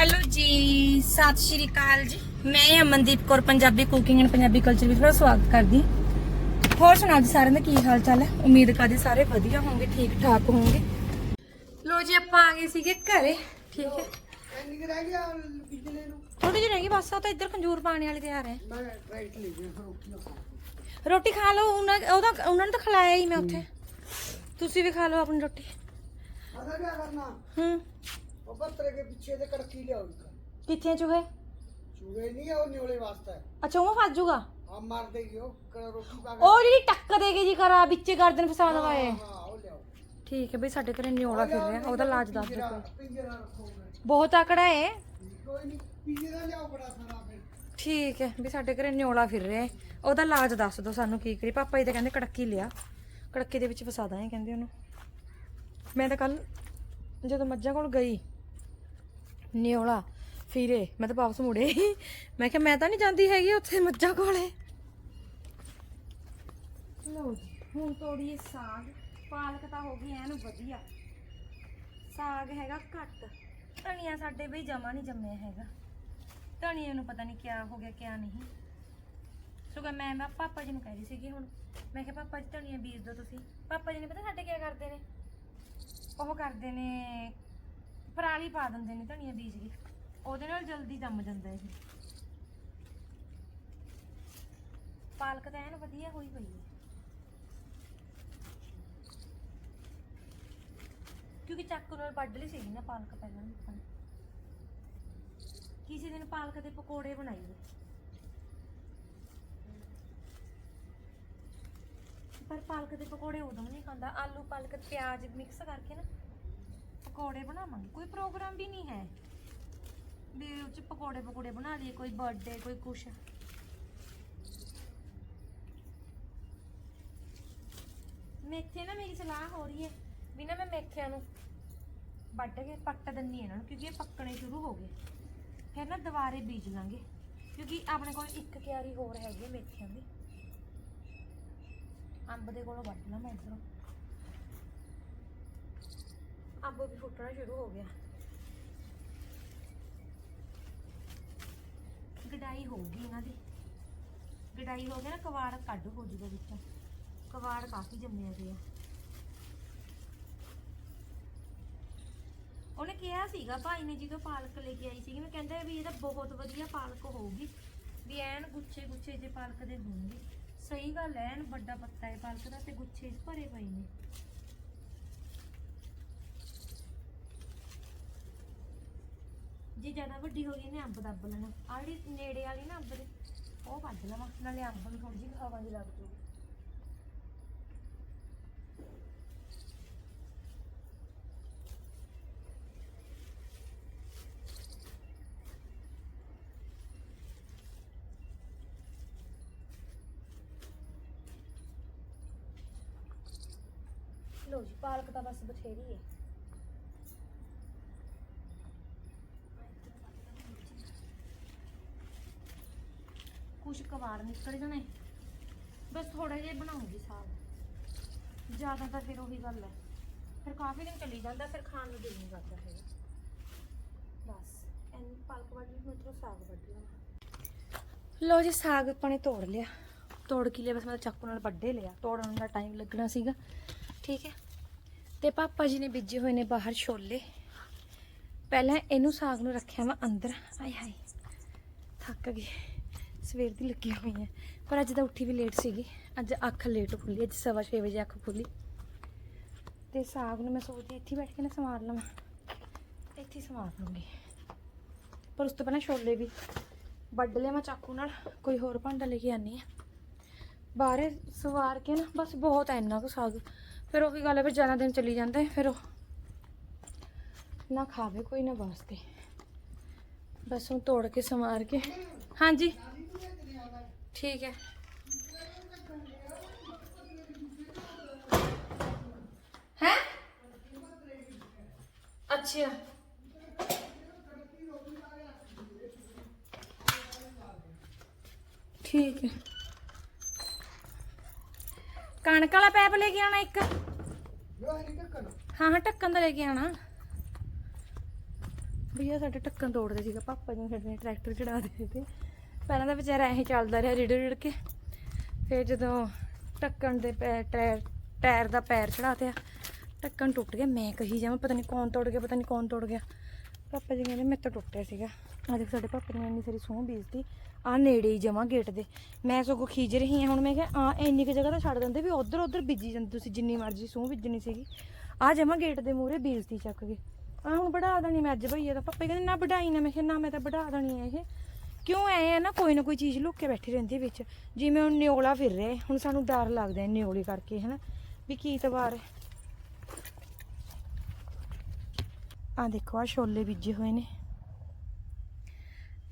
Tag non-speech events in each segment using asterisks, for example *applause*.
Hello ਜੀ ਸਤਿ ਸ਼੍ਰੀ ਅਕਾਲ ਜੀ। ਮੈਂ Amandeep Kaur Punjabi cooking and Punjabi culture ਵਿੱਚ ਤੁਹਾਡਾ ਸਵਾਗਤ ਕਰਦੀ। ਹੋਰ ਸੁਣਾਓ ਜੀ ਸਾਰਿਆਂ ਦਾ ਕੀ ਹਾਲ ਚਾਲ ਹੈ? ਉਮੀਦ ਕਰਦੇ ਸਾਰੇ ਵਧੀਆ ਹੋਵੋਗੇ ਠੀਕ ਠਾਕ ਹੋਵੋਗੇ ਲੋ ਜੀ ਆਪਾਂ ਆ ਗਏ ਸੀਗੇ ਘਰੇ ਠੀਕ ਹੈ। ਇੰਨੀ ਰਹਿ ਗਿਆ ਪਿਛਲੇ ਨੂੰ ਥੋੜੀ ਜਿਹੀ ਰਹਿ ਗਈ ਬਸ ਉਹ ਤਾਂ ਇੱਧਰ ਖੰਜੂਰ ਪਾਣੀ ਵਾਲੇ ਮੈਂ ਲੈ ਗਿਆ ਰੋਟੀ ਨਾ ਰੋਟੀ ਖਾ ਲਓ ਉਹਨਾਂ ਉਹਦਾ ਉਹਨਾਂ ਨੇ ਤਾਂ ਖਿਲਾਇਆ ਹੀ ਮੈਂ ਉੱਥੇ। ਤੁਸੀਂ ਵੀ ਖਾ ਲਓ ਆਪਣੀ ਰੋਟੀ। ਅਸਾਂ ਕੀ ਕਰਨਾ? ਹੂੰ। ਉਹ ਬੱਤਰੇ ਕੇ ਪਿੱਛੇ ਤੇ ਕੜਕੀ ਲਿਆਓ ਇੱਕ ਕਿੱਥੇ ਚੂਹੇ ਨਹੀਂ ਆ ਉਹ ਨਿਓਲੇ ਵਾਸਤੇ ਅੱਛਾ ਉਹ ਫਸ ਜੂਗਾ ਆ ਮਾਰ ਦੇਗੀ ਉਹ ਕ- ਰੋਟੀ ਪਾ ਕੇ ਉਹ ਜਿਹੜੀ ਟੱਕ ਦੇਗੀ ਜੀ ਕਰਾ ਵਿੱਚੇ ਗਰਦਨ ਫਸਾ ਦਵਾਏ ਹਾਂ ਉਹ ਲਿਆਓ ਠੀਕ ਹੈ ਬਈ ਸਾਡੇ ਘਰੇ ਨਿਓਲਾ ਫਿਰ ਰਿਹਾ ਉਹਦਾ ਲਾਜ ਦੱਸ ਦਿਓ ਬਹੁਤ ਆਕੜਾ ਏ ਕੋਈ ਨਹੀਂ ਪਿੰਜਰਾ ਲਿਆਓ ਬੜਾ ਸਾਰਾ ਫਿਰ ਠੀਕ ਹੈ ਵੀ ਸਾਡੇ ਘਰੇ ਨਿਓਲਾ ਫਿਰ ਰਿਹਾ ਏ। ਉਹਦਾ ਲਾਜ ਦੱਸ ਦਿਓ ਸਾਨੂੰ ਕੀ ਕਰੀ ਪਾਪਾ ਜੀ ਤਾਂ ਕਹਿੰਦੇ ਕੜਕੀ ਲਿਆ ਕੜਕੇ ਦੇ ਵਿੱਚ ਫਸਾ ਦਾਂਗੇ ਕਹਿੰਦੇ ਉਹਨੂੰ ਮੈਂ ਤਾਂ ਕੱਲ ਜਦੋਂ ਮੱਝਾਂ ਕੋਲ ਗਈ ਨਿਓਲਾ ਫਿਰੇ, ਮੈਂ ਤਾਂ ਵਾਪਸ ਮੁੜੇ ਮੈਂ ਕਿਹਾ, ਮੈਂ ਤਾਂ ਨਹੀਂ ਜਾਂਦੀ ਹੈਗੀ ਉੱਥੇ ਮੱਝਾਂ ਕੋਲੇ। ਲਓ ਜੀ, ਹੁਣ ਤੋੜੀਏ ਸਾਗ। ਪਾਲਕ ਤਾਂ ਹੋ ਗਈ ਐਨ ਵਧੀਆ। ਸਾਗ ਹੈਗਾ ਘੱਟ। ਧਨੀਆ ਸਾਡੇ ਵੀ ਜਮਾ ਨਹੀਂ ਜੰਮਿਆ ਹੈਗਾ। ਧਨੀਏ ਨੂੰ ਪਤਾ ਨਹੀਂ ਕਿਆ ਹੋ ਗਿਆ, ਕਿਆ ਨਹੀਂ। ਸੋ ਮੈਂ ਮੈਂ ਪਾਪਾ ਜੀ ਨੂੰ ਕਹਿ ਰਹੀ ਸੀਗੀ ਹੁਣ। ਮੈਂ ਕਿਹਾ, ਪਾਪਾ ਜੀ, ਧਨੀਆ ਬੀਜ ਦਿਓ ਤੁਸੀਂ। ਪਾਪਾ ਜੀ ਨੇ ਪਤਾ ਸਾਡੇ ਕਿਆ ਕਰਦੇ ਨੇ? ਉਹ ਕਰਦੇ ਨੇ ਪਰਾਲੀ ਪਾ ਦਿੰਦੇ ਨੇ ਧਨੀਆ ਬੀਜ ਕੇ। ਉਹਦੇ ਨਾਲ ਜਲਦੀ ਜੰਮ ਜਾਂਦਾ ਇਹ। ਪਾਲਕ ਤਾਂ ਐਨ ਵਧੀਆ ਹੋਈ ਪਈ ਹੈ। ਕਿਉਂਕਿ ਚਾਕੂ ਨਾਲ ਵੱਢ ਲਈ ਸੀਗੀ ਨਾ ਪਾਲਕ ਪਹਿਲਾਂ ਆਪਾਂ ਕਿਸੇ ਦਿਨ ਪਾਲਕ ਦੇ ਪਕੌੜੇ ਬਣਾਈਏ ਪਰ ਪਾਲਕ ਦੇ ਪਕੌੜੇ ਉਦੋਂ ਨਹੀਂ ਖਾਂਦਾ। ਆਲੂ ਪਾਲਕ ਪਿਆਜ਼ ਮਿਕਸ ਕਰਕੇ ਨਾ ਪਕੌੜੇ ਬਣਾਵਾਂਗੇ। ਕੋਈ ਪ੍ਰੋਗਰਾਮ ਵੀ ਨਹੀਂ ਹੈ। ਵੀ ਉਹ ਚ ਪਕੌੜੇ ਪਕੌੜੇ ਬਣਾ ਲਈਏ, ਕੋਈ ਬਰਥਡੇ ਕੋਈ ਕੁਛ। ਮੇਥੇ ਨਾ ਮੇਰੀ ਸਲਾਹ ਹੋ ਰਹੀ ਹੈ ਵੀ ਨਾ ਮੈਂ ਮੇਥਿਆਂ ਨੂੰ ਵੱਢ ਕੇ ਪੱਟ ਦਿੰਨੀ ਇਹਨਾਂ ਨੂੰ, ਕਿਉਂਕਿ ਇਹ ਪੱਕਣੇ ਸ਼ੁਰੂ ਹੋ ਗਏ। ਫਿਰ ਨਾ ਦੁਬਾਰੇ ਬੀਜ ਲਾਂਗੇ, ਕਿਉਂਕਿ ਆਪਣੇ ਕੋਲ ਇੱਕ ਕਿਆਰੀ ਹੋਰ ਹੈਗੀ ਹੈ ਮੇਥਿਆਂ ਦੀ। ਅੰਬ ਦੇ ਕੋਲੋਂ ਵੱਢ ਲਾਂ ਮੈਂ ਇੱਧਰੋਂ। ਅੰਬ ਵੀ ਫੁੱਟਣਾ ਸ਼ੁਰੂ ਹੋ ਗਿਆ। ਗਡਾਈ ਹੋਊਗੀ ਇਹਨਾਂ ਦੀ। ਗਡਾਈ ਹੋ ਗਿਆ ਨਾ, ਕਵਾੜ ਕੱਢ ਹੋ ਜੂਗਾ ਵਿੱਚੋਂ। ਕਵਾੜ ਕਾਫੀ ਜੰਮਿਆ ਪਿਆ ਉਹਨੇ ਕਿਹਾ ਸੀਗਾ, ਭਾਈ ਨੇ ਜਦੋਂ ਪਾਲਕ ਲੈ ਕੇ ਆਈ ਸੀਗੀ, ਮੈਂ ਕਹਿੰਦਾ ਵੀ ਇਹਦਾ ਬਹੁਤ ਵਧੀਆ ਪਾਲਕ ਹੋਊਗੀ। ਵੀ ਐਨ ਗੁੱਛੇ ਗੁੱਛੇ ਜੇ ਪਾਲਕ ਦੇ ਹੋਣਗੇ। ਸਹੀ ਗੱਲ ਐਨ ਵੱਡਾ ਪੱਤਾ ਹੈ ਪਾਲਕ ਦਾ ਤੇ ਗੁੱਛੇ ਭਰੇ ਪਏ ਨੇ। ਜੇ ਜ਼ਿਆਦਾ ਵੱਡੀ ਹੋ ਗਈ ਨੇ ਅੰਬ ਦੱਬ ਲੈਣਾ। ਆਹ ਜਿਹੜੀ ਨੇੜੇ ਵਾਲੀ ਨਾ ਅੰਬ ਦੇ, ਉਹ ਵੱਢ ਲਵਾਂ, ਨਾਲੇ ਅੰਬ ਨੂੰ ਥੋੜੀ ਜਿਹੀ ਹਵਾ ਦੀ ਲੱਗ ਜੂਗੀ ਲੋ ਜੀ, ਪਾਲਕ ਤਾਂ ਬਸ ਬਥੇਰੀ ਹੈ। ਕੁਛ ਕਵਾੜ ਨਿਕਲ ਜਾਣੇ। ਬਸ ਥੋੜਾ ਜਿਹਾ ਬਣਾਉਂਗੀ ਸਾਗ। ਜ਼ਿਆਦਾ ਤਾਂ ਫਿਰ ਉਹੀ ਗੱਲ ਹੈ। ਫਿਰ ਕਾਫੀ ਦਿਨ ਚੱਲੀ ਜਾਂਦਾ, ਫਿਰ ਖਾਣ ਨੂੰ ਦਿਲ ਨਹੀਂ ਕਰਦਾ ਹੈਗਾ ਬਸ, ਐਨ ਪਾਲਕ ਵੱਢ ਲਈ ਮਤਲਬ ਸਾਗ ਵੱਢ ਲਿਆ ਲੋ ਜੀ, ਸਾਗ ਆਪਾਂ ਨੇ ਤੋੜ ਲਿਆ। ਤੋੜ ਕੇ ਲਿਆ? ਬਸ ਮੈਂ ਤਾਂ ਚਾਕੂ ਨਾਲ ਵੱਢੇ ਲਿਆ। ਤੋੜਨ ਦਾ ਟਾਈਮ ਲੱਗਣਾ ਸੀਗਾ। ਠੀਕ ਹੈ। ਤੇ ਪਾਪਾ ਜੀ ਨੇ ਬੀਜੇ ਹੋਏ ਨੇ ਬਾਹਰ ਛੋਲੇ। ਪਹਿਲਾਂ ਇਹਨੂੰ ਸਾਗ ਨੂੰ ਰੱਖਿਆ ਵਾ ਅੰਦਰ। ਆਏ ਹਾਏ, ਥੱਕ ਗਈ ਸਵੇਰ ਦੀ ਲੱਗੀ ਹੋਈ ਹੈ। ਪਰ ਅੱਜ ਤਾਂ ਉੱਠੀ ਵੀ ਲੇਟ ਸੀਗੀ। ਅੱਜ ਅੱਖ ਲੇਟ ਖੁੱਲੀ, ਅੱਜ ਸਵਾ ਛੇ ਵਜੇ ਅੱਖ ਖੁੱਲੀ। ਤੇ ਸਾਗ ਨੂੰ ਮੈਂ ਸੋਚਦੀ ਇੱਥੇ ਬੈਠ ਕੇ ਨਾ ਸਮਾਰ ਲਵਾਂ। ਇੱਥੇ ਹੀ ਸਮਾਰ ਲੂੰਗੀ। ਪਰ ਉਸ ਤੋਂ ਪਹਿਲਾਂ ਛੋਲੇ ਵੀ ਵੱਢ ਲਿਆ ਮੈਂ ਚਾਕੂ ਨਾਲ। ਕੋਈ ਹੋਰ ਭਾਂਡਾ ਲੈ ਕੇ ਆਨੀ ਆ ਬਾਹਰੇ ਸਵਾਰ ਕੇ ਨਾ ਬਸ ਬਹੁਤ ਐ ਇੰਨਾ ਕੁ ਸਾਗ। ਫਿਰ ਉਹੀ ਗੱਲ ਹੈ ਫਿਰ ਜ਼ਿਆਦਾ ਦਿਨ ਚੱਲੀ ਜਾਂਦਾ, ਫਿਰ ਉਹ ਨਾ ਖਾਵੇ ਕੋਈ ਨਾ ਵਾਸਤੇ। ਬਸ ਉਹ ਤੋੜ ਕੇ ਸਮਾਰ ਕੇ। ਹਾਂਜੀ। ਠੀਕ ਹੈ। ਹੈ? ਅੱਛਾ। ਠੀਕ ਹੈ। ਕਣਕ ਵਾਲਾ ਪੈਪ ਲੈ ਕੇ ਆਣਾ ਇੱਕ। ਹਾਂ ਹਾਂ, ਢੱਕਣ ਦਾ ਲੈ ਕੇ ਆਣਾ ਭਈਆ ਸਾਡੇ ਟੱਕਣ ਤੋੜਦੇ ਸੀਗਾ, ਪਾਪਾ ਜੀ ਸਾਡੇ ਟਰੈਕਟਰ ਚੜਾ ਦਿੱਤੇ। ਤੇ ਪਹਿਲਾਂ ਤਾਂ ਵਿਚਾਰਾ ਐਂ ਚੱਲਦਾ ਰਿਹਾ ਰਿੜ ਰਿੜ ਕੇ। ਫਿਰ ਜਦੋਂ ਟੱਕਣ ਦੇ ਪੈ- ਟਾਇਰ ਟਾਇਰ ਦਾ ਪੈਰ ਚੜਾਤਿਆ ਟੱਕਣ ਟੁੱਟ ਗਿਆ। ਮੈਂ ਕਹੀ ਜਾਵਾਂ, ਪਤਾ ਨਹੀਂ ਕੌਣ ਤੋੜ ਗਿਆ, ਪਤਾ ਨਹੀਂ ਕੌਣ ਤੋੜ ਗਿਆ। ਪਾਪਾ ਜੀ ਕਹਿੰਦੇ, ਮੇਰੇ ਤੋਂ ਟੁੱਟਿਆ ਸੀਗਾ। ਆ ਦੇਖ ਸਾਡੇ ਪਾਪਾ ਨੇ ਇੰਨੀ ਸਾਰੀ ਸੂਹ ਬੀਜਤੀ। ਆ ਨੇੜੇ ਹੀ ਜਮਾ ਗੇਟ ਦੇ। ਮੈਂ ਸਗੋਂ ਖੀਜ ਰਹੀ ਹਾਂ। ਹੁਣ ਮੈਂ ਕਿਹਾ ਆ ਇੰਨੀ ਕੁ ਜਗ੍ਹਾ ਤਾਂ ਛੱਡ ਦਿੰਦੇ ਵੀ ਉਧਰ ਉਧਰ ਬੀਜੀ ਜਾਂਦੇ ਤੁਸੀਂ, ਜਿੰਨੀ ਮਰਜ਼ੀ ਸੂਹ ਬੀਜਣੀ ਸੀਗੀ। ਆ ਜਮਾ ਗੇਟ ਦੇ ਮੂਹਰੇ ਬੀਜਤੀ ਚੱਕ ਕੇ। ਆ ਹੁਣ ਵਧਾ ਦੇਣੀ ਮੈਂ ਅੱਜ ਭਈਆ ਦਾ। ਪਾਪਾ ਕਹਿੰਦੇ, ਨਾ ਵਧਾਈ ਨਾ। ਮੈਂ ਕਿਹਾ, ਨਾ, ਮੈਂ ਤਾਂ ਵਧਾ ਦੇਣੀ ਹੈ ਇਹ। ਕਿਉਂ ਐ ਆ ਨਾ ਕੋਈ ਨਾ ਕੋਈ ਚੀਜ਼ ਲੁੱਕ ਕੇ ਬੈਠੀ ਰਹਿੰਦੀ ਵਿੱਚ। ਜਿਵੇਂ ਹੁਣ ਨਿਓਲਾ ਫਿਰ ਰਿਹਾ ਹੈ, ਹੁਣ ਸਾਨੂੰ ਡਰ ਲੱਗਦਾ ਹੈ ਨਿਓਲੇ ਕਰਕੇ ਹਨਾ? ਵੀ ਕੀ ਤਵਾਰ ਹੈ। ਆ ਦੇਖੋ ਆ ਛੋਲੇ ਬੀਜੇ ਹੋਏ ਨੇ।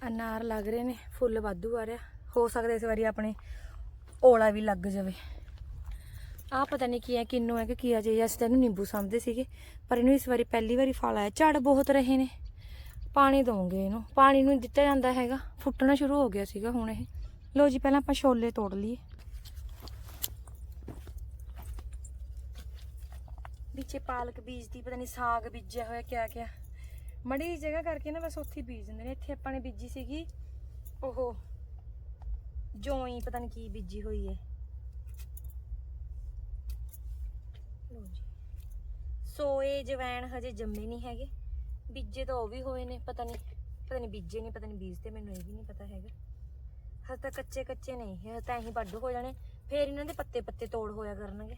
ਅਨਾਰ ਲੱਗ ਰਹੇ ਨੇ ਫੁੱਲ ਵਾਧੂ ਆ ਰਿਹਾ। ਹੋ ਸਕਦਾ ਇਸ ਵਾਰੀ ਆਪਣੇ ਓਲਾ ਵੀ ਲੱਗ ਜਾਵੇ। ਆ ਪਤਾ ਨਹੀਂ ਕੀ ਹੈ ਕਿੰਨੂ ਹੈ ਕਿ ਕੀ ਆ ਜੇ ਅਸੀਂ ਤਾਂ ਇਹਨੂੰ ਨਿੰਬੂ ਸਮਝਦੇ ਸੀਗੇ। ਪਰ ਇਹਨੂੰ ਇਸ ਵਾਰੀ ਪਹਿਲੀ ਵਾਰੀ ਫਲ ਆਇਆ। ਝੜ ਬਹੁਤ ਰਹੇ ਨੇ। ਪਾਣੀ ਦਵਾਂਗੇ ਇਹਨੂੰ। ਪਾਣੀ ਨੂੰ ਦਿੱਤਾ ਜਾਂਦਾ ਹੈਗਾ। ਫੁੱਟਣਾ ਸ਼ੁਰੂ ਹੋ ਗਿਆ ਸੀਗਾ ਹੁਣ ਇਹ। ਲੋ ਜੀ, ਪਹਿਲਾਂ ਆਪਾਂ ਛੋਲੇ ਤੋੜ ਲਈਏ। ਵਿੱਚੇ ਪਾਲਕ ਬੀਜਦੀ, ਪਤਾ ਨਹੀਂ ਸਾਗ ਬੀਜਿਆ ਹੋਇਆ, ਕਿਆ ਕਿਆ। ਮੜੀ ਜਿਹੀ ਜਗ੍ਹਾ ਕਰਕੇ ਨਾ ਬਸ ਉੱਥੇ ਹੀ ਬੀਜ ਦਿੰਦੇ ਨੇ। ਇੱਥੇ ਆਪਾਂ ਨੇ ਬੀਜੀ ਸੀਗੀ, ਉਹ ਜੋਈ, ਪਤਾ ਨਹੀਂ ਕੀ ਬੀਜੀ ਹੋਈ ਹੈ। ਲਓ ਜੀ। ਸੋਏ ਜਵੈਣ ਹਜੇ ਜੰਮੇ ਨਹੀਂ ਹੈਗੇ। ਬੀਜੇ ਤਾਂ ਉਹ ਵੀ ਹੋਏ ਨੇ, ਪਤਾ ਨਹੀਂ ਪਤਾ ਨਹੀਂ ਬੀਜੇ ਨਹੀਂ ਪਤਾ ਨਹੀਂ ਬੀਜਦੇ, ਮੈਨੂੰ ਇਹ ਵੀ ਨਹੀਂ ਪਤਾ ਹੈਗਾ। ਹਜੇ ਤਾਂ ਕੱਚੇ ਕੱਚੇ ਨਹੀਂ ਹਜੇ ਤਾਂ ਇਹੀ ਵੱਡ ਹੋ ਜਾਣੇ, ਫੇਰ ਇਹਨਾਂ ਦੇ ਪੱਤੇ ਪੱਤੇ ਤੋੜ ਹੋਇਆ ਕਰਨਗੇ।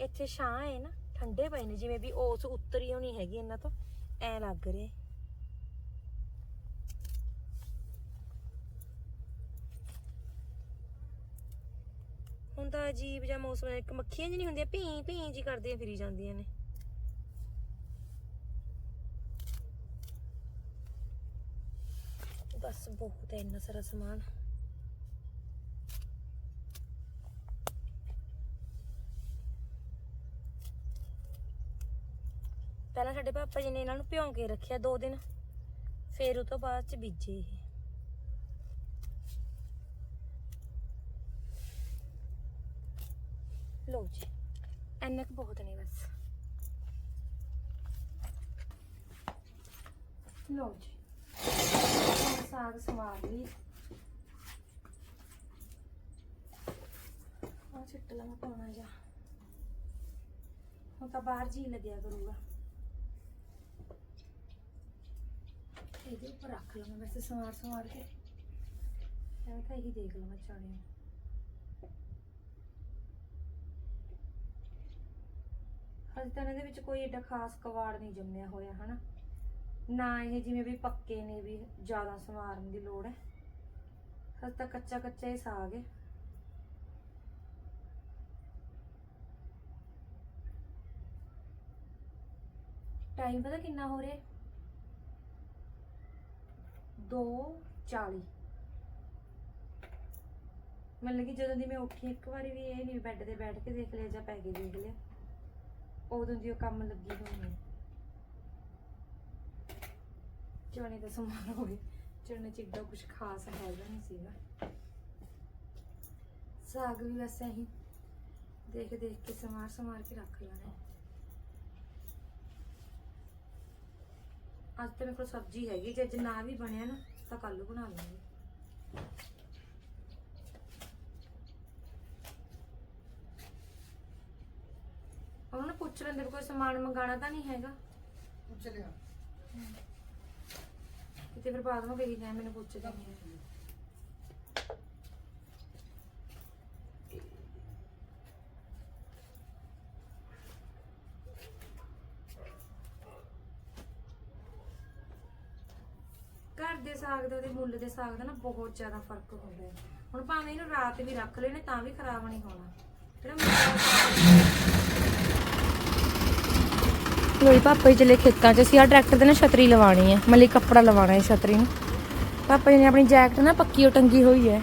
ਇੱਥੇ ਛਾਂ ਹੈ ਨਾ, ਠੰਡੇ ਪਏ ਨੇ, ਜਿਵੇਂ ਵੀ ਉਸ ਉੱਤਰੀ ਹੋਣੀ ਹੈਗੀ ਇਹਨਾਂ ਤੋਂ, ਐ ਲੱਗ ਰਿਹਾ ਹੁਣ ਤਾਂ ਅਜੀਬ ਜਿਹਾ ਮੌਸਮ ਹੈ, ਇੱਕ ਮੱਖੀਆਂ ਜਿਹੀ ਨਹੀਂ ਹੁੰਦੀਆਂ, ਭੀ ਭੀ ਜੀ ਕਰਦੀਆਂ, ਫਿਰੀ ਜਾਂਦੀਆਂ ਨੇ। ਬਸ ਬਹੁਤ ਹੈ ਇੰਨਾ ਸਾਰਾ ਸਮਾਨ। ਪਹਿਲਾਂ ਸਾਡੇ ਪਾਪਾ ਜੀ ਨੇ ਇਹਨਾਂ ਨੂੰ ਭਿਉਂ ਕੇ ਰੱਖਿਆ ਦੋ ਦਿਨ, ਫਿਰ ਉਹ ਤੋਂ ਬਾਅਦ ਚ ਬੀਜੇ ਇਹ। ਲੋ ਜੀ, ਇੰਨਾ ਕੁ ਬਹੁਤ ਨੇ ਬਸ। ਲੋ ਜੀ। ਸਾਗ ਸਵਾਰ ਲਈ ਆ ਛਿੱਟ ਲਾ ਪਾਉਣਾ ਜਾ। ਹੁਣ ਤਾਂ ਬਾਹਰ ਜੀ ਲੱਗਿਆ ਕਰੂਗਾ। ਇਹਦੇ ਉੱਪਰ ਰੱਖ ਲਵਾਂ ਵੈਸੇ ਸਵਾਰ ਸਵਾਰ ਕੇ। ਮੈਂ ਤਾਂ ਇਹੀ ਦੇਖ ਲਵਾਂ ਚਾਰੇ ਹਜੇ ਤਾਂ ਇਹਦੇ ਵਿੱਚ ਕੋਈ ਏਡਾ ਖਾਸ ਕਵਾੜ ਨਹੀਂ ਜੰਮਿਆ ਹੋਇਆ, ਹਨਾ? ਨਾ ਇਹ ਜਿਵੇਂ ਵੀ ਪੱਕੇ ਨੇ ਵੀ ਜ਼ਿਆਦਾ ਸਵਾਰਨ ਦੀ ਲੋੜ ਹੈ। ਹਜੇ ਤਾਂ ਕੱਚਾ ਕੱਚਾ ਹੀ ਸਾਗ ਹੈ। ਟਾਈਮ ਪਤਾ ਕਿੰਨਾ ਹੋ ਰਿਹਾ 2:40 ਮਤਲਬ ਕਿ ਜਦੋਂ ਦੀ ਮੈਂ ਉੱਠੀ ਇੱਕ ਵਾਰੀ ਵੀ ਇਹ ਨਹੀਂ ਬੈੱਡ ਤੇ ਬੈਠ ਕੇ ਦੇਖ ਲਿਆ ਜਾਂ ਪੈ ਕੇ ਦੇਖ ਲਿਆ। ਉਦੋਂ ਦੀ ਉਹ ਕੰਮ ਲੱਗੀ ਹੋਈ ਹੈ। ਚਣੇ ਦਾ ਸਮਾਨ ਹੋ ਗਿਆ। ਚਣੇ ਚ ਇੱਡਾ ਕੁਝ ਖਾਸ ਹੈਗਾ ਨਹੀਂ ਸੀਗਾ। ਸਾਗ ਵੀ ਵੈਸੇ ਹੀ ਦੇਖ ਦੇਖ ਕੇ ਸਮਾਰ ਸਮਾਰ ਕੇ ਰੱਖ ਲੈਣਾ। ਅੱਜ ਤਾਂ ਮੇਰੇ ਕੋਲ ਸਬਜ਼ੀ ਹੈਗੀ ਜੇ ਅੱਜ ਨਾ ਵੀ ਬਣਿਆ ਨਾ ਤਾਂ ਕੱਲ ਨੂੰ ਬਣਾ ਲਵਾਂਗੇ। ਉਹਨਾਂ ਨੂੰ ਪੁੱਛ ਲੈਂਦੇ ਕੋਈ ਸਮਾਨ ਮੰਗਾਣਾ ਤਾਂ ਨਹੀਂ ਹੈਗਾ? ਪੁੱਛ ਲਿਆ। ਕਿਤੇ ਫਿਰ ਬਾਅਦ ਵਿੱਚ ਕਹੀ ਜਾਏ ਮੈਨੂੰ ਪੁੱਛਦੇ ਨਹੀਂ ਘਰ ਦੇ ਸਾਗ ਦਾ ਤੇ ਮੁੱਲ ਦੇ ਸਾਗ ਦਾ ਨਾ ਬਹੁਤ ਜ਼ਿਆਦਾ ਫ਼ਰਕ ਹੁੰਦਾ ਹੈ। ਹੁਣ ਭਾਵੇਂ ਇਹਨੂੰ ਰਾਤ ਵੀ ਰੱਖ ਲੈਣੇ ਤਾਂ ਵੀ ਖਰਾਬ ਨਹੀਂ ਹੋਣਾ। ਜਿਹੜਾ ਮੁੱਲ ਦਾ ਸਾਗ ਲੋਈ ਪਾਪਾ ਜੀ ਚਲੇ ਖੇਤਾਂ 'ਚ ਅਸੀਂ ਆ ਟਰੈਕਟਰ ਤੇ ਨਾ ਛਤਰੀ ਲਵਾਣੀ ਹੈ ਮਤਲਬ ਕੱਪੜਾ ਲਵਾਣਾ ਹੈ ਛਤਰੀ ਨੂੰ। ਪਾਪਾ ਜੀ ਨੇ ਆਪਣੀ ਜੈਕਟ ਨਾ ਪੱਕੀ, ਉਹ ਟੰਗੀ ਹੋਈ ਹੈ।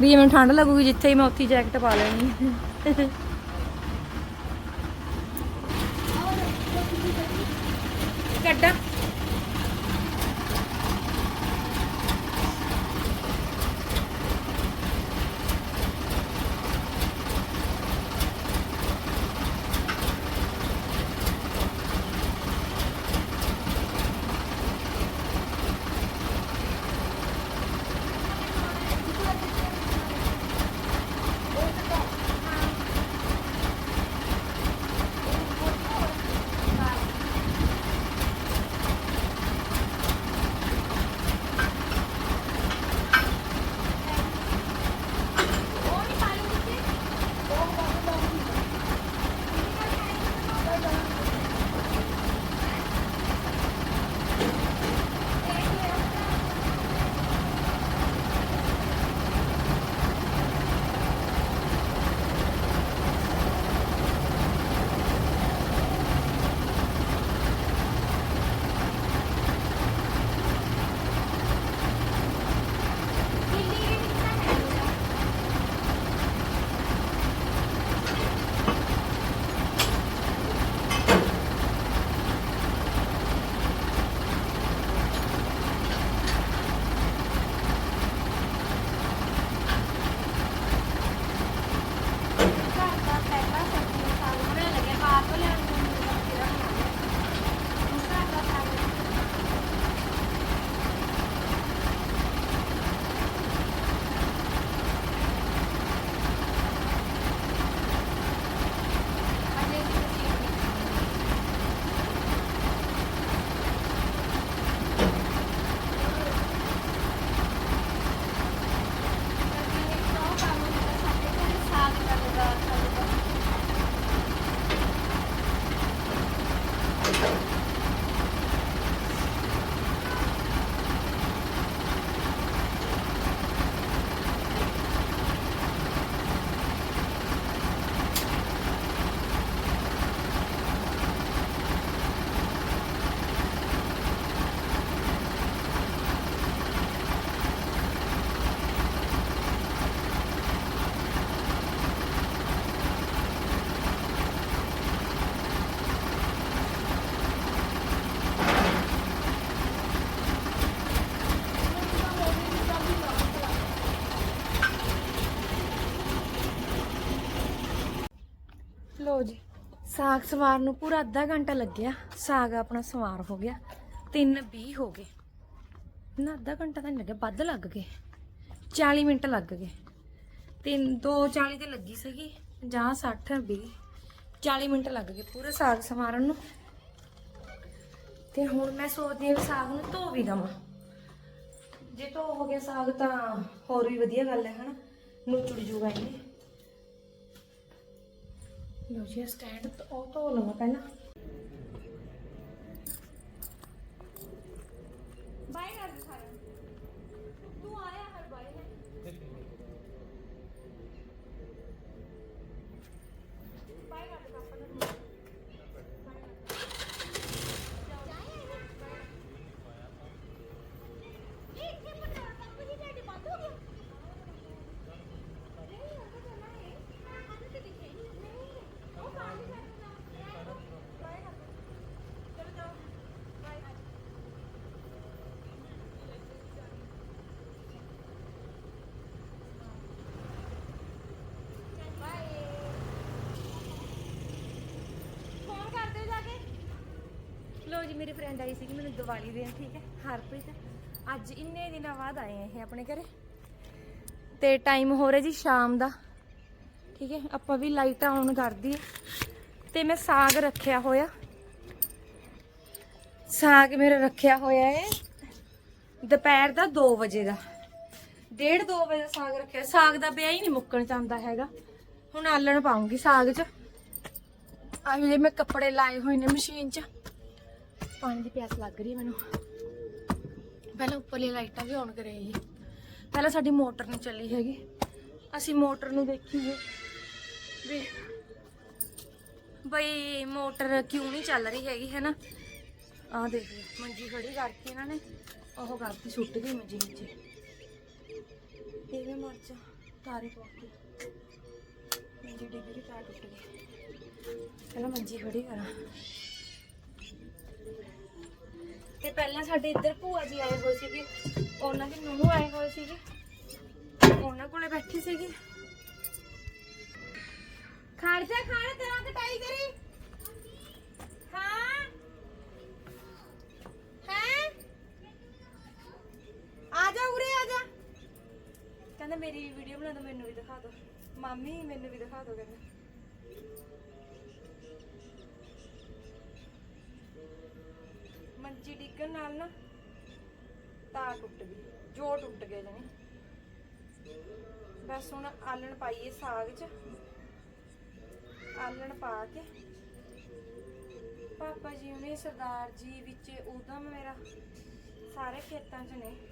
ਵੀ ਜੇ ਮੈਨੂੰ ਠੰਡ ਲੱਗੂਗੀ ਜਿੱਥੇ ਹੀ ਮੈਂ ਉੱਥੇ ਜੈਕਟ ਪਾ ਲੈਣੀ *laughs* ਕੱਡਾ ਸਾਗ ਸਵਾਰ ਨੂੰ ਪੂਰਾ ਅੱਧਾ ਘੰਟਾ ਲੱਗਿਆ। ਸਾਗ ਆਪਣਾ ਸਵਾਰ ਹੋ ਗਿਆ। 3:20 ਹੋ ਗਏ। ਨਾ, ਅੱਧਾ ਘੰਟਾ ਤਾਂ ਨਹੀਂ ਲੱਗਿਆ, ਵੱਧ ਲੱਗ ਗਏ। 40 ਮਿੰਟ ਲੱਗ ਗਏ। ਤਿੰਨ 2:40 ਤੇ ਲੱਗੀ ਸੀਗੀ 50 60 20 40 ਮਿੰਟ ਲੱਗ ਗਏ ਪੂਰਾ ਸਾਗ ਸਮਾਰਨ ਨੂੰ। ਤੇ ਹੁਣ ਮੈਂ ਸੋਚਦੀ ਹਾਂ ਵੀ ਸਾਗ ਨੂੰ ਧੋ ਵੀ ਦਵਾਂ। ਜੇ ਧੋ ਹੋ ਗਿਆ ਸਾਗ ਤਾਂ ਹੋਰ ਵੀ ਵਧੀਆ ਗੱਲ ਹੈ, ਹਨਾ? ਨੁਚੜ ਜੂਗਾ ਇਹਨੇ ਲੋ ਜੀ ਸਟੈਂਡ ਉਹ ਧੋ ਲਵਾਂ ਪਹਿਲਾਂ। ਬਾਈ ਕਰ ਦੇ ਸਾਰਾ ਤੂੰ ਆਇਆ ਹਰ ਬਾਈ ਹੈ ਬਾਈ ਕਰ ਦੇ ਪਾਪਾ ਨੂੰ ਫੋਨ ਕਰ ਦਿਓ ਜਾ ਕੇ ਲੋ ਜੀ ਮੇਰੀ ਫਰੈਂਡ ਆਈ ਸੀਗੀ ਮੈਨੂੰ ਦੀਵਾਲੀ ਦੇਣ, ਠੀਕ ਹੈ? ਹਰਪ੍ਰੀਤ, ਅੱਜ ਇੰਨੇ ਦਿਨਾਂ ਬਾਅਦ ਆਏ ਆ ਇਹ ਆਪਣੇ ਘਰੇ। ਤੇ ਟਾਈਮ ਹੋ ਰਿਹਾ ਜੀ ਸ਼ਾਮ ਦਾ, ਠੀਕ ਹੈ? ਆਪਾਂ ਵੀ ਲਾਈਟ ਆਨ ਕਰਦੀ ਦਈਏ ਤੇ ਮੈਂ ਸਾਗ ਰੱਖਿਆ ਹੋਇਆ। ਸਾਗ ਮੇਰਾ ਰੱਖਿਆ ਹੋਇਆ ਹੈ ਦੁਪਹਿਰ ਦਾ 2 ਵਜੇ ਦਾ। ਡੇਢ 2 ਵਜੇ ਦਾ ਸਾਗ ਰੱਖਿਆ। ਸਾਗ ਦਾ ਵਿਆਹ ਹੀ ਨਹੀਂ ਮੁੱਕਣ ਚਾਹੁੰਦਾ ਹੈਗਾ। ਹੁਣ ਆਲਣ ਪਾਉਂਗੀ ਸਾਗ 'ਚ। ਆਹ ਜਿਹੜੇ ਮੈਂ ਕੱਪੜੇ ਲਾਏ ਹੋਏ ਨੇ ਮਸ਼ੀਨ 'ਚ। ਪਾਣੀ ਦੀ ਪਿਆਸ ਲੱਗ ਰਹੀ ਮੈਨੂੰ। ਪਹਿਲਾਂ ਉੱਪਰਲੀ ਲਾਈਟਾਂ ਵੀ ਆਨ ਕਰੇ ਜੀ ਪਹਿਲਾਂ ਸਾਡੀ ਮੋਟਰ ਨਹੀਂ ਚੱਲੀ ਹੈਗੀ। ਅਸੀਂ ਮੋਟਰ ਨੂੰ ਦੇਖੀਏ। ਵੀ ਬਈ ਮੋਟਰ ਕਿਉਂ ਨਹੀਂ ਚੱਲ ਰਹੀ ਹੈਗੀ ਹੈ ਨਾ ਆਹ ਦੇਖ ਲਓ, ਮੰਜੀ ਖੜੀ ਕਰਕੇ ਇਹਨਾਂ ਨੇ। ਉਹ ਕਰਤੀ ਸੁੱਟ ਗਈ ਮੰਜੀ ਨੀਚੇ ਇਹਵੇਂ ਮਰ ਜਾ ਤਾਰੇ ਪੋਤੀ ਮੰਜੀ ਡਿੱਗ ਗਈ ਤਾਰ ਟੁੱਟ ਗਈ। ਪਹਿਲਾਂ ਮੰਜੀ ਖੜੀ ਕਰਾਂ। ਤੇ ਪਹਿਲਾਂ ਸਾਡੇ ਇੱਧਰ ਭੂਆ ਜੀ ਆਏ ਹੋਏ ਸੀਗੇ। ਉਹਨਾਂ ਦੇ ਨੂੰਹ ਆਏ ਹੋਏ ਸੀਗੇ। ਉਹਨਾਂ ਕੋਲੇ ਬੈਠੀ ਸੀਗੀ। ਖੜ ਜਾ ਖਾਣ, ਤੇਰਾ ਕਟਾਈ ਕਰੀ ਹਾਂ। ਹੈ? ਆ ਜਾ ਉਰੇ, ਆ ਜਾ। ਕਹਿੰਦਾ ਮੇਰੀ ਵੀਡੀਓ ਬਣਾ ਦੋ, ਮੈਨੂੰ ਵੀ ਦਿਖਾ ਦੋ। ਮਾਮੀ, ਮੈਨੂੰ ਵੀ ਦਿਖਾ ਦੋ ਕਹਿੰਦਾ। ਮੰਜੀ ਡਿੱਗਣ ਨਾਲ ਨਾ ਤਾਰ ਟੁੱਟ ਗਈ, ਜੋ ਟੁੱਟ ਗਿਆ ਜਣੀ। ਬਸ ਹੁਣ ਆਲਣ ਪਾਈਏ ਸਾਗ 'ਚ। ਆਲਣ ਪਾ ਕੇ। ਪਾਪਾ ਜੀ ਉਹਨੇ ਸਰਦਾਰ ਜੀ ਵਿੱਚ ਉਦਮ ਮੇਰਾ। ਸਾਰੇ ਖੇਤਾਂ 'ਚ ਨੇ।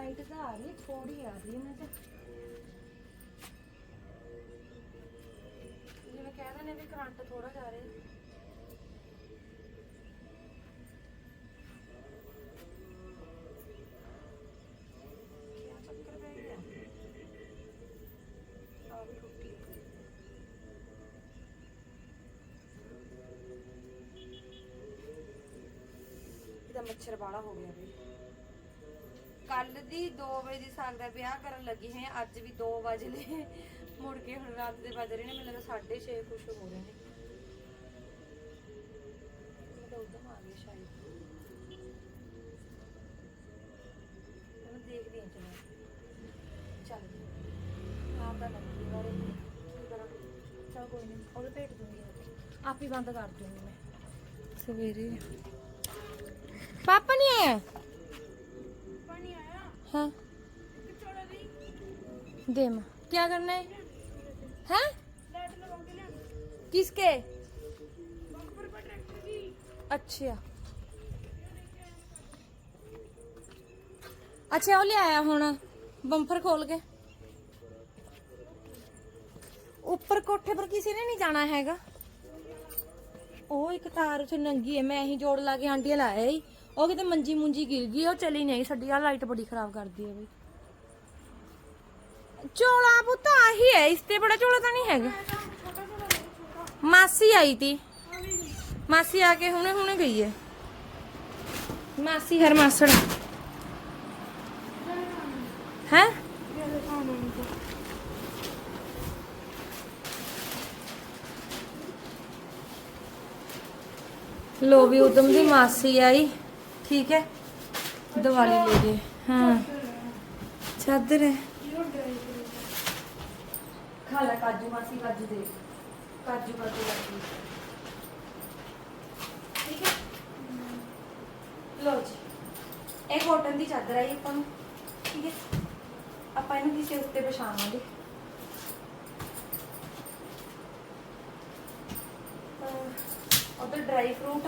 ਲਾਈਟ ਤਾਂ ਆ ਰਹੀ ਥੋੜੀ ਆ ਰਹੀ ਹੈ ਮੈਂ ਤਾਂ ਜਿਵੇਂ ਕਹਿ ਦਿੰਦੇ ਵੀ ਕਰੰਟ ਥੋੜਾ ਜਾ ਰਿਹਾ ਕਿਆ ਚੱਕਰ ਪੈ ਗਿਆ ਆ ਵੀ ਟੁੱਟੀ ਕੱਲ ਦੀ 2 ਵਜੇ ਦੀ ਸਾਗ ਦਾ ਵਿਆਹ ਕਰਨ ਲੱਗੀ ਹੈ, ਅੱਜ ਵੀ 2 ਵਜੇ ਨੇ। ਮੁੜ ਕੇ ਹੁਣ ਰਾਤ ਦੇ ਵੱਜ ਰਹੇ ਨੇ, ਮੈਨੂੰ ਲੱਗਦਾ 6:30 ਕੁਛ ਹੋ ਰਹੇ ਨੇ। ਮੈਂ ਆ ਗਈ ਸ਼ਾਇਦ। ਮੈਂ ਦੇਖਦੀ ਹਾਂ, ਚਲੋ। ਚੱਲ। ਆਪ ਦਾ ਲੱਗੀ ਬਾਰੇ ਕੀ ਕਰਾਂ। ਚਲ ਕੋਈ ਨਹੀਂ ਉਹਦੇ ਭੇਟ ਦੂੰਗੀ ਆਪ ਹੀ ਬੰਦ ਕਰ ਦੂੰਗੀ ਮੈਂ। ਸਵੇਰੇ। ਪਾਪਾ ਨਹੀਂ ਆਇਆ? हाँ दे माँ क्या करना है हैं किसके अच्छा ਅੱਛਾ ਉਹ ਲਿਆਇਆ ਹੁਣ ਬੰਫਰ ਖੋਲ ਕੇ ਉੱਪਰ ਕੋਠੇ ਪਰ ਕਿਸੇ ਨੇ ਨਹੀਂ ਜਾਣਾ ਹੈਗਾ ਉਹ ਇੱਕ ਤਾਰ ਉੱਥੇ ਨੰਗੀ ਹੈ ਮੈਂ ਹੀ ਜੋੜ ਲਾ ਕੇ ਆਂਟੀਆਂ ਲਾਇਆ ਹੀ ਉਹ ਕਿਤੇ ਮੰਜੀ ਮੁੰਜੀ ਗਿਰ ਗਈ, ਉਹ ਚਲੀ ਨਹੀਂ ਸਾਡੀ ਆ ਲਾਈਟ ਬੜੀ ਖਰਾਬ ਕਰਦੀ ਹੈ ਬਈ। ਚੋਲਾ ਪੁੱਤ ਆਹੀ ਹੈ, ਇਸ ਤੇ ਬੜਾ ਚੋਲਾ ਤਾਂ ਨਹੀਂ ਹੈਗਾ। ਮਾਸੀ ਆਈ ਤੀ। ਮਾਸੀ ਆ ਕੇ ਹੁਣੇ ਹੁਣੇ ਗਈ ਹੈ। ਮਾਸੀ ਹਰ ਮਾਸੜ। ਹੈ? ਲੋ ਵੀ ਉਦਮ ਦੀ ਮਾਸੀ ਆਈ। ਠੀਕ ਹੈ? ਦੀਵਾਲੀ ਲੈ ਗਏ ਹਾਂ। ਚਾਦਰ ਹੈ ਖਾ ਲੈ ਕਾਜੂ ਮਾਸੀ, ਕਾਜੂ ਦੇ। ਕਾਜੂ ਕਾਜੂ ਕਾਜੂ। ਠੀਕ ਹੈ? ਲੋ ਜੀ। ਇਹ ਕਾਟਨ ਦੀ ਚਾਦਰ ਆਈ ਆਪਾਂ ਨੂੰ। ਠੀਕ ਹੈ? ਆਪਾਂ ਇਹਨੂੰ ਕਿਸੇ ਉੱਤੇ ਵਿਛਾਵਾਂਗੇ। ਉਧਰ ਡਰਾਈ ਫਰੂਟ